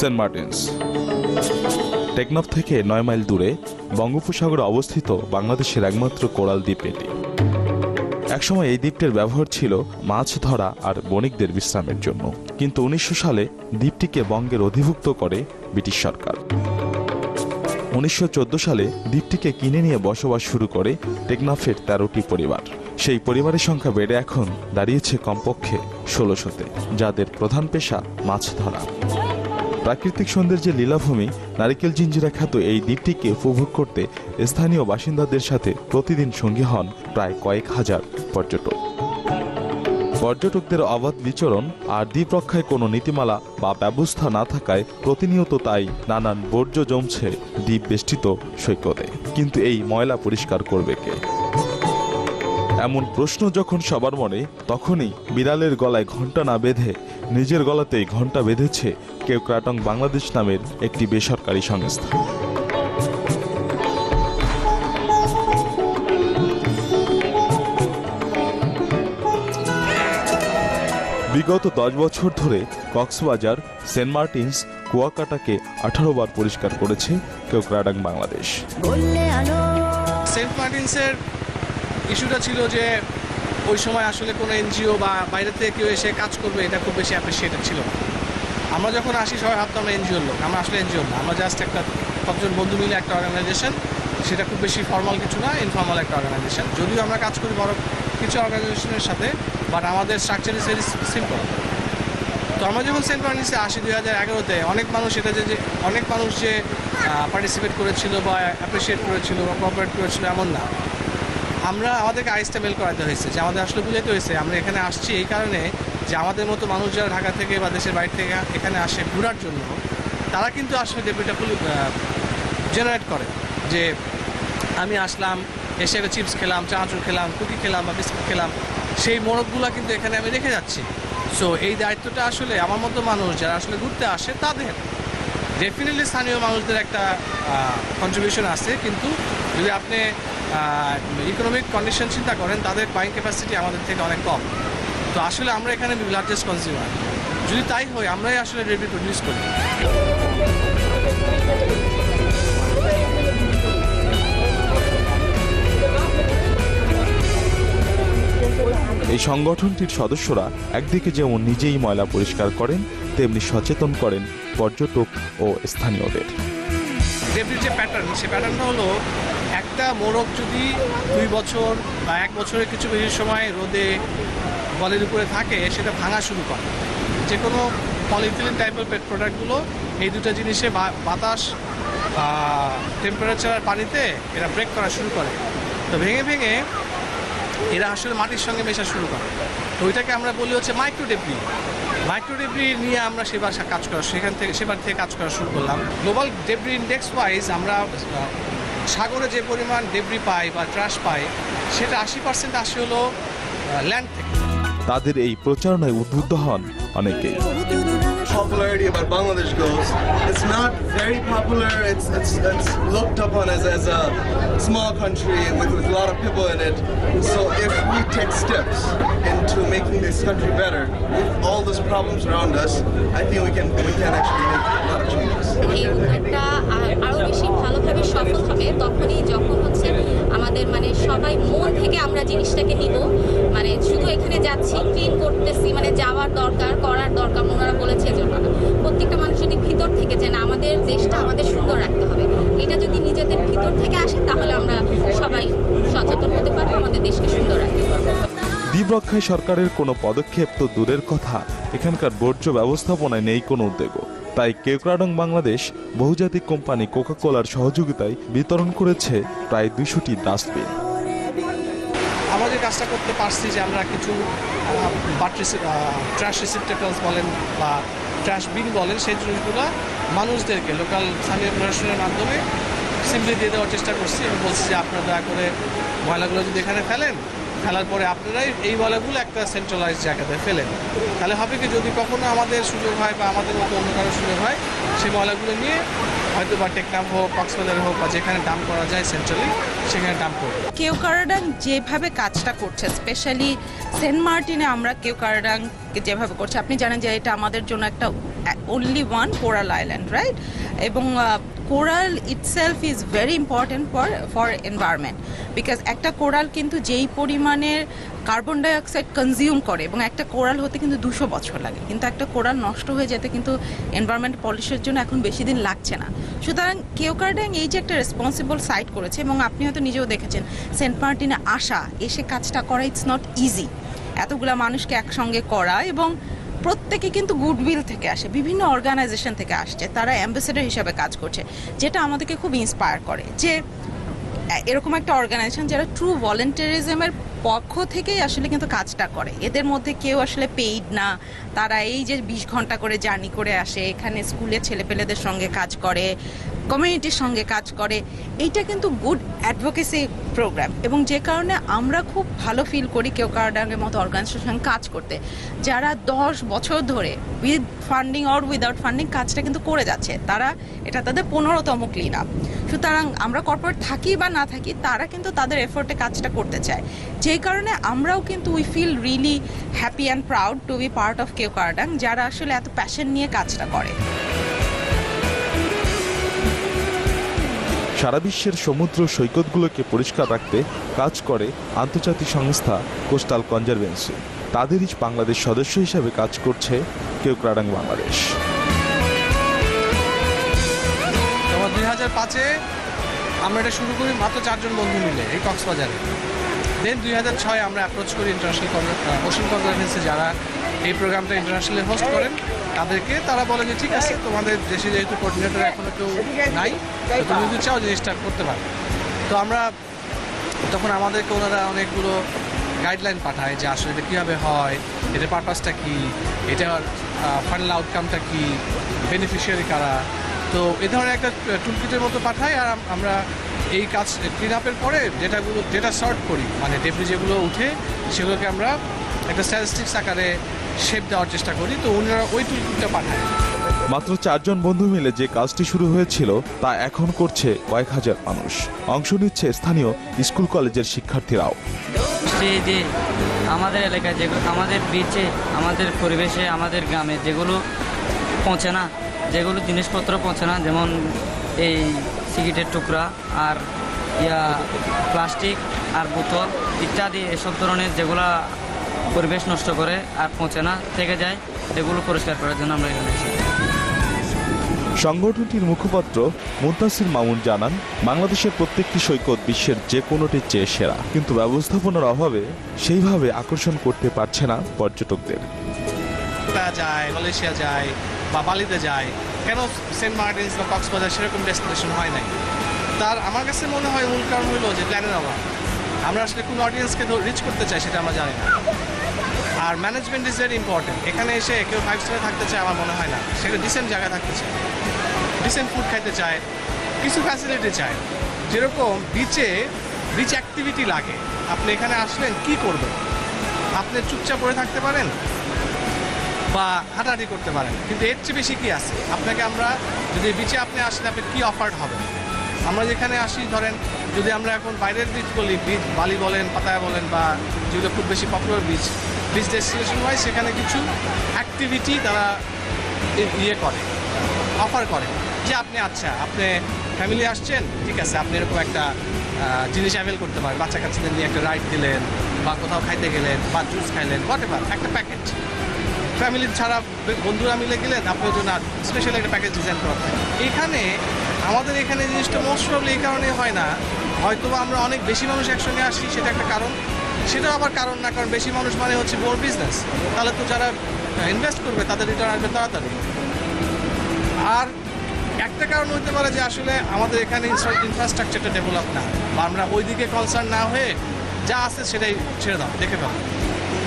Saint Martin's. Teknaf থেকে নয় mile দূরে বঙ্গোপসাগরে অবস্থিত বাংলাদেশের একমাত্র কোরাল দ্বীপ এটি। একসময় এই দ্বীপটির ব্যবহার ছিল মাছ ধরা আর বণিকদের বিশ্রামের জন্য। কিন্তু উনিশশো সালে দ্বীপটিকে বঙ্গের অধিভুক্ত করে ব্রিটিশ সরকার। উনিশশো চোদ্দ সালে দ্বীপটিকে কিনে নিয়ে বসবাস শুরু করে টেকনাফের তেরোটি পরিবার। সেই পরিবারের সংখ্যা বেড়ে এখন দাঁড়িয়েছে কমপক্ষে ষোলোশোতে, যাদের প্রধান পেশা মাছ ধরা। প্রাকৃতিক সৌন্দর্যের লীলাভূমি, নারিকেল জিঞ্জিরা খ্যাত এই দ্বীপটিকে উপভোগ করতে স্থানীয় বাসিন্দাদের সাথে প্রতিদিন সঙ্গী হন প্রায় কয়েক হাজার পর্যটক। পর্যটকদের অবাধ বিচরণ আর দ্বীপ রক্ষায় কোনো নীতিমালা বা ব্যবস্থা না থাকায় প্রতিনিয়ত তাই নানান বর্জ্য জমছে দ্বীপ বেষ্টিত সৈকতে। কিন্তু এই ময়লা পরিষ্কার করবে কে? এমন প্রশ্ন যখন সবার মনে, তখনই বিড়ালের গলায় ঘণ্টা না বেঁধে নিজের গলাতেই ঘণ্টা বেঁধেছে কেউ ক্রাটং বাংলাদেশ নামের একটি বেসরকারি সংস্থা। বিগত দশ বছর ধরে কক্সবাজার সেন্ট মার্টিনস কুয়াকাটাকে আঠারো বার পরিষ্কার করেছে কেউ ক্রাডাং বাংলাদেশ। সেন্ট মার্টিনসের ইস্যুটা ছিল যে ওই সময় আসলে কোনো এনজিও বা বাইরে থেকে কেউ এসে কাজ করবে, এটা খুব বেশি অ্যাপ্রিসিয়েটেড ছিল। আমরা যখন আসি, সবাই ভাবতাম আমরা এনজিওর লোক, আমরা আসলে এনজিও না, আমরা জাস্ট একটা কতজন বন্ধু মিলে একটা অর্গানাইজেশন সেটা খুব বেশি ফর্মাল কিছু না ইনফর্মাল একটা অর্গানাইজেশন যদিও আমরা কাজ করি বড় কিছু অর্গানাইজেশনের সাথে বাট আমাদের স্ট্রাকচার ইজ ভেরি সিম্পল তো আমরা যখন সেন্ট মার্টিনসে আসি দুই হাজার এগারোতে, অনেক মানুষ এটা যে যে, অনেক মানুষ যে পার্টিসিপেট করেছিল বা অ্যাপ্রিসিয়েট করেছিল বা কোঅপারেট করেছিল এমন না। আমরা আমাদেরকে আইসটা মেল করাতে হয়েছে, যে আমাদের আসলে বুঝাইতে হয়েছে, আমরা এখানে আসছি এই কারণে যে আমাদের মতো মানুষ যারা ঢাকা থেকে বা দেশের বাইরে থেকে এখানে আসে ঘোরার জন্য, তারা কিন্তু আসলে ডেবিটা ফুল জেনারেট করে, যে আমি আসলাম, এসে একটা চিপস খেলাম, চানাচুর খেলাম, কুকি খেলাম বা বিস্কুট খেলাম, সেই মোড়কগুলো কিন্তু এখানে আমি রেখে যাচ্ছি। সো এই দায়িত্বটা আসলে আমার মতো মানুষ যারা আসলে ঘুরতে আসে, তাদের। ডেফিনেটলি স্থানীয় মানুষদের একটা কন্ট্রিবিউশন আছে, কিন্তু যদি আপনি ইকোনমিক কন্ডিশন চিন্তা করেন, তাদের বাইং ক্যাপাসিটি আমাদের থেকে অনেক কম। তো আসলে আমরা এখানে লার্জেস্ট কনজিউমার যদি তাই হয়, আমরাই আসলে রেডি প্রডিউস করি। এই সংগঠনটির সদস্যরা একদিকে যেমন নিজেই ময়লা পরিষ্কার করেন, তেমনি সচেতন করেন পর্যটক ও স্থানীয়দের। ডেব্রির যে প্যাটার্ন সে প্যাটার্নটা হলো, একটা মোরগ যদি দুই বছর বা এক বছরের কিছু বেশি সময় রোদে বলের উপরে থাকে, সেটা ভাঙা শুরু করে। যে কোনো পলিথিলিন টাইপের পেট প্রোডাক্টগুলো এই দুটো জিনিসে বাতাস টেম্পারেচার পানিতে এরা ব্রেক করা শুরু করে। তো ভেঙে ভেঙে এরা আসলে মাটির সঙ্গে মেশা শুরু করে। তো ওইটাকে আমরা বলি হচ্ছে মাইক্রো ডেব্রি মাইক্রো ডেব্রি নিয়ে আমরা সেবার কাজ করা সেখান থেকে সেবার থেকে কাজ করা শুরু করলাম গ্লোবাল ডেব্রি ইন্ডেক্স ওয়াইজ আমরা সাগরে যে পরিমাণ ডেব্রি পাই বা ট্রাশ পাই সেটা আশি পার্সেন্ট আসে হলো ল্যান্ড থেকে তাদের এই প্রচারণায় উদ্বুদ্ধ হন অনেকেই popularity about Bangladesh goes, it's not very popular. It's it's, it's looked upon as, as a small country with, with a lot of people in it. So if we take steps into making this country better, with all those problems around us, I think we can we can actually make a lot of changes. এই উদ্যোগটা আরও বেশি ভালোভাবে সফল হবে তখনই যখন হচ্ছে আমাদের মানে সবাই মন থেকে আমরা জিনিসটাকে নিব মানে শুধু এখানে যাচ্ছি ক্লিন করতেছি মানে যাওয়ার দরকার করার দরকার ওনারা বলেছে এজন্য। প্রত্যেকটা মানুষ রক্ষায় সরকারের কোনো পদক্ষেপ তো দূরের কথা। এখানকার বর্জ্য ব্যবস্থাপনায় নেই কোনো উদ্যোগও। তাই কেওক্রাডং বাংলাদেশ বহুজাতিক কোম্পানি কোকা কোলার সহযোগিতায় বিতরণ করেছে প্রায় দুইশোটি ডাস্টবিন। আমাদের কাজটা করতে পারছি যে আমরা কিছু ট্র্যাশ রিসিপ্টেকলস বলেন বা ট্র্যাশ বিন বলেন, সেই জিনিসগুলো মানুষদেরকে লোকাল স্থানীয় প্রশাসনের মাধ্যমে সিম্পলি দিয়ে দেওয়ার চেষ্টা করছি। এবং বলছি যে আপনারা দয়া করে ময়লাগুলো যদি এখানে ফেলেন ফেলার পরে আপনারাই এই বলগুলো একটা সেন্ট্রালাইজ জায়গাতে ফেলেন তাহলে হবে কি, যদি কখনো আমাদের সুযোগ হয় বা আমাদের মতো অন্য কারও সুযোগ হয়, সেই বলগুলো নিয়ে হয়তো বা টেকনাফ হোক কক্সবাজার হোক বা যেখানে ডাম্প করা যায় সেন্ট্রালি সেখানে ডাম্প করব। কেওকারাডাং যেভাবে কাজটা করছে স্পেশালি সেন্ট মার্টিনে আমরা কেওকারাডাং যেভাবে করছে, আপনি জানেন যে এটা আমাদের জন্য একটা only one coral island right এবং coral itself is very important for for environment because একটা কোরাল কিন্তু যেই পরিমাণের কার্বন ডাইঅক্সাইড কনজিউম করে, এবং একটা কোরাল হতে কিন্তু দুশো বছর লাগে। কিন্তু একটা কোরাল নষ্ট হয়ে যেতে কিন্তু এনভায়রনমেন্ট পলিউশনের জন্য এখন বেশি দিন লাগছে না। সুতরাং কেওকারড্যাং এই যে একটা রেসপন্সিবল সাইট করেছে, এবং আপনি হয়তো নিজেও দেখেছেন, সেন্ট মার্টিনে আসা, এসে কাজটা করা ইটস নট ইজি এতগুলা মানুষকে একসঙ্গে করা, এবং প্রত্যেকে কিন্তু গুডউইল থেকে আসে, বিভিন্ন অর্গানাইজেশন থেকে আসছে, তারা অ্যাম্বাসেডর হিসাবে কাজ করছে, যেটা আমাদেরকে খুব ইন্সপায়ার করে যে এরকম একটা অর্গানাইজেশন যারা ট্রু ভলেন্টারিজমের পক্ষ থেকেই আসলে কিন্তু কাজটা করে। এদের মধ্যে কেউ আসলে পেইড না, তারা এই যে বিশ ঘণ্টা করে জার্নি করে আসে, এখানে স্কুলে ছেলেপেলেদের সঙ্গে কাজ করে কমিউনিটির সঙ্গে কাজ করে, এইটা কিন্তু গুড অ্যাডভোকেসি প্রোগ্রাম এবং যে কারণে আমরা খুব ভালো ফিল করি কেউ কার্ডাঙ্গের মতো অর্গানাইজেশন কাজ করতে। যারা দশ বছর ধরে with funding or without funding কাজটা কিন্তু করে যাচ্ছে, তারা এটা তাদের পনেরোতম ক্লিন আপ সুতরাং আমরা কর্পোরেট থাকি বা না থাকি, তারা কিন্তু তাদের এফোর্টে কাজটা করতে চায়। যেই কারণে আমরাও কিন্তু we feel really happy and proud to be part of কেউ কার্ডাং যারা আসলে এত প্যাশন নিয়ে কাজটা করে। সারা বিশ্বের সমুদ্র সৈকতগুলোকে পরিষ্কার রাখতে কাজ করে আন্তর্জাতিক সংস্থা কোস্টাল কনজারভেন্সি। তাদেরই বাংলাদেশ সদস্য হিসাবে কাজ করছে কেউক্রাডাং বাংলাদেশ। দুই হাজার পাঁচে আমরা এটা শুরু করি মাত্র চারজন বন্ধু মিলে এই কক্সবাজারে। দেন দুই হাজার ছয় আমরা অ্যাপ্রোচ করি ইন্টারন্যাশনাল ওশান কনফারেন্সে যারা এই প্রোগ্রামটা ইন্টারন্যাশনালি হোস্ট করেন। তাদেরকে, তারা বলে যে, ঠিক আছে, তোমাদের দেশে যেহেতু কোঅর্ডিনেটর এখনও কেউ নাই তুমি যদি চাও জিনিসটা করতে পারো। তো আমরা তখন আমাদেরকে ওনারা অনেকগুলো গাইডলাইন পাঠায় যে, আসলে এটা কীভাবে হয় এটার পারপাসটা কী, এটার ফাইনাল আউটকামটা কী বেনিফিশিয়ারি কারা? তো এ ধরনের একটা টুলকিটের মতো পাঠায় আর আমরা এই কাজ ক্লিন আপের পরে ডেটাগুলো ডেটা সর্ট করি। মানে ডেবরি যেগুলো উঠে, সেগুলোকে আমরা একটা স্ট্যাটিস্টিক্স আকারে শেপ দেওয়ার চেষ্টা করি তো ওনারা ওই টুলকিটটা পাঠায়। মাত্র চারজন বন্ধু মিলে যে কাজটি শুরু হয়েছিল তা এখন করছে কয়েক হাজার মানুষ। অংশ নিচ্ছে স্থানীয় স্কুল কলেজের শিক্ষার্থীরাও। যে যে আমাদের এলাকায় যেগুলো আমাদের বিচে আমাদের পরিবেশে আমাদের গ্রামে যেগুলো পৌঁছে না যেগুলো জিনিসপত্র পৌঁছে না যেমন এই সিগারেটের টুকরা আর ইয়া প্লাস্টিক আর বোতল ইত্যাদি এসব ধরনের যেগুলা পরিবেশ নষ্ট করে আর পৌঁছে না থেকে যায় এগুলো পরিষ্কার করার জন্য আমরা এখানে সংগঠনটির মুখপাত্র মুন্তাসির মামুন জানান বাংলাদেশের প্রত্যেকটি সৈকত বিশ্বের যে কোনোটির চেয়ে সেরা। কিন্তু ব্যবস্থাপনার অভাবে সেইভাবে আকর্ষণ করতে পারছে না পর্যটকদের। যায় মালয়েশিয়া যায় বা বালিতে যায় কেন সেন্ট মার্টিনস বা কক্সবাজার সেরকম ডেস্টিনেশন হয় নাই? তার আমার কাছে মনে হয় মূল কারণ হলো যে প্ল্যানের অভাব। আমরা আসলে কোন অডিয়েন্সকে রিচ করতে চাই সেটা আমরা জানি না। আর ম্যানেজমেন্ট ইজ ভেরি ইম্পর্টেন্ট এখানে এসে কেউ ফাইভ স্টারে থাকতে চায়, আমার মনে হয় না। সেটা ডিসেন্ট জায়গায় থাকতে চায়। ডিসেন্ট ফুড খাইতে চায়, কিছু ফ্যাসিলিটি চায়। যেরকম বিচে বিচ অ্যাক্টিভিটি লাগে। আপনি এখানে আসলেন, কি করবেন? আপনি চুপচাপ পড়ে থাকতে পারেন বা হাঁটাহাঁটি করতে পারেন। কিন্তু এর চেয়ে বেশি কী আছে? আপনাকে আমরা যদি বিচে আপনি আসেন, আপনি কী অফার্ড হবে আমরা যেখানে আসি, ধরেন, যদি আমরা এখন বাইরের বীজ বলি বীজ বালি বলেন, পাতায়া বলেন বা যেগুলো খুব বেশি পপুলার বিচ বিচ ডেস্টিনেশন হয় সেখানে কিছু অ্যাক্টিভিটি তারা ইয়ে করে অফার করে যে আপনি আচ্ছা আপনি ফ্যামিলি আসছেন, ঠিক আছে, আপনি এরকম একটা জিনিস অ্যাভেল করতে পারেন। বাচ্চা কাচ্চাদের নিয়ে একটা রাইড দিলেন বা কোথাও খাইতে গেলেন বা জুস খাইলেন হোয়াট এভার একটা প্যাকেজ ফ্যামিলি ছাড়া বন্ধুরা মিলে গেলেন আপনার জন্য স্পেশাল একটা প্যাকেজ ডিজাইন করা এখানে, আমাদের এখানে জিনিসটা মোস্ট প্রবলি এই কারণে হয় না। হয়তো আমরা অনেক বেশি মানুষ একসঙ্গে আসি সেটা একটা কারণ। সেটাও আবার কারণ না, কারণ বেশি মানুষ মানে হচ্ছে বোর বিজনেস তাহলে তো যারা ইনভেস্ট করবে, তাদের রিটার্ন আসবে তাড়াতাড়ি। আর একটা কারণ হতে পারে যে আসলে আমাদের এখানে ইনফ্রাস্ট্রাকচারটা ডেভেলপ না, বা আমরা ওইদিকে কনসার্ন না হয়ে যা আছে সেটাই ছেড়ে দাও, দেখে ফেলো।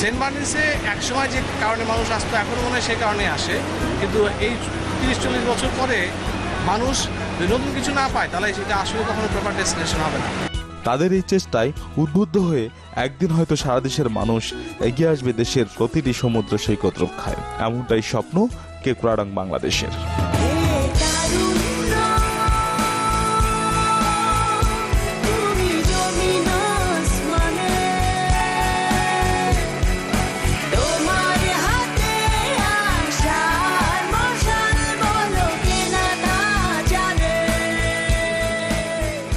সেন্ট মার্টিনসে একসময় যে কারণে মানুষ আসতো এখনও মনে হয় সেই কারণে আসে। কিন্তু এই তিরিশ চল্লিশ বছর পরে মানুষ নতুন কিছু না পায়, তাহলে সেটা আসলে কখনো প্রপার ডেস্টিনেশন হবে না। তাদের এই চেষ্টায় উদ্বুদ্ধ হয়ে একদিন হয়তো সারা দেশের মানুষ এগিয়ে আসবে দেশের প্রতিটি সমুদ্র সৈকত রক্ষায়। এমনটাই স্বপ্ন কেকুরাডাং বাংলাদেশের।